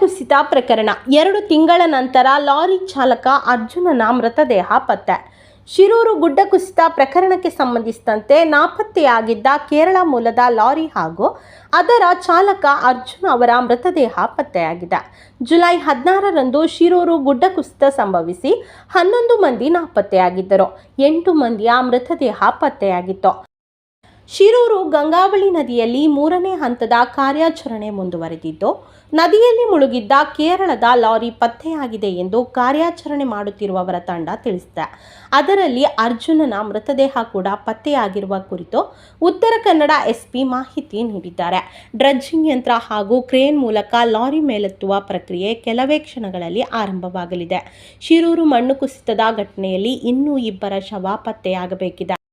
ಕುಸಿತ ಪ್ರಕರಣ. ಎರಡು ತಿಂಗಳ ನಂತರ ಲಾರಿ ಚಾಲಕ ಅರ್ಜುನನ ಮೃತದೇಹ ಪತ್ತೆ. ಶಿರೂರು ಗುಡ್ಡ ಕುಸಿತ ಪ್ರಕರಣಕ್ಕೆ ಸಂಬಂಧಿಸಿದಂತೆ ನಾಪತ್ತೆಯಾಗಿದ್ದ ಕೇರಳ ಮೂಲದ ಲಾರಿ ಹಾಗೂ ಅದರ ಚಾಲಕ ಅರ್ಜುನ್ ಅವರ ಮೃತದೇಹ ಪತ್ತೆಯಾಗಿದೆ. ಜುಲೈ ಹದಿನಾರರಂದು ಶಿರೂರು ಗುಡ್ಡ ಕುಸಿತ ಸಂಭವಿಸಿ ಹನ್ನೊಂದು ಮಂದಿ ನಾಪತ್ತೆಯಾಗಿದ್ದರು. ಎಂಟು ಮಂದಿಯ ಮೃತದೇಹ ಪತ್ತೆಯಾಗಿತ್ತು. ಶಿರೂರು ಗಂಗಾವಳಿ ನದಿಯಲ್ಲಿ ಮೂರನೇ ಹಂತದ ಕಾರ್ಯಾಚರಣೆ ಮುಂದುವರೆದಿದ್ದು, ನದಿಯಲ್ಲಿ ಮುಳುಗಿದ್ದ ಕೇರಳದ ಲಾರಿ ಪತ್ತೆಯಾಗಿದೆ ಎಂದು ಕಾರ್ಯಾಚರಣೆ ಮಾಡುತ್ತಿರುವವರ ತಂಡ ತಿಳಿಸಿದೆ. ಅದರಲ್ಲಿ ಅರ್ಜುನನ ಮೃತದೇಹ ಕೂಡ ಪತ್ತೆಯಾಗಿರುವ ಕುರಿತು ಉತ್ತರ ಕನ್ನಡ ಎಸ್ಪಿ ಮಾಹಿತಿ ನೀಡಿದ್ದಾರೆ. ಡ್ರಜ್ಜಿಂಗ್ ಯಂತ್ರ ಹಾಗೂ ಕ್ರೇನ್ ಮೂಲಕ ಲಾರಿ ಮೇಲೆತ್ತುವ ಪ್ರಕ್ರಿಯೆ ಕೆಲವೇ ಕ್ಷಣಗಳಲ್ಲಿ ಆರಂಭವಾಗಲಿದೆ. ಶಿರೂರು ಮಣ್ಣು ಕುಸಿತದ ಘಟನೆಯಲ್ಲಿ ಇನ್ನೂ ಇಬ್ಬರ ಶವ ಪತ್ತೆಯಾಗಬೇಕಿದೆ.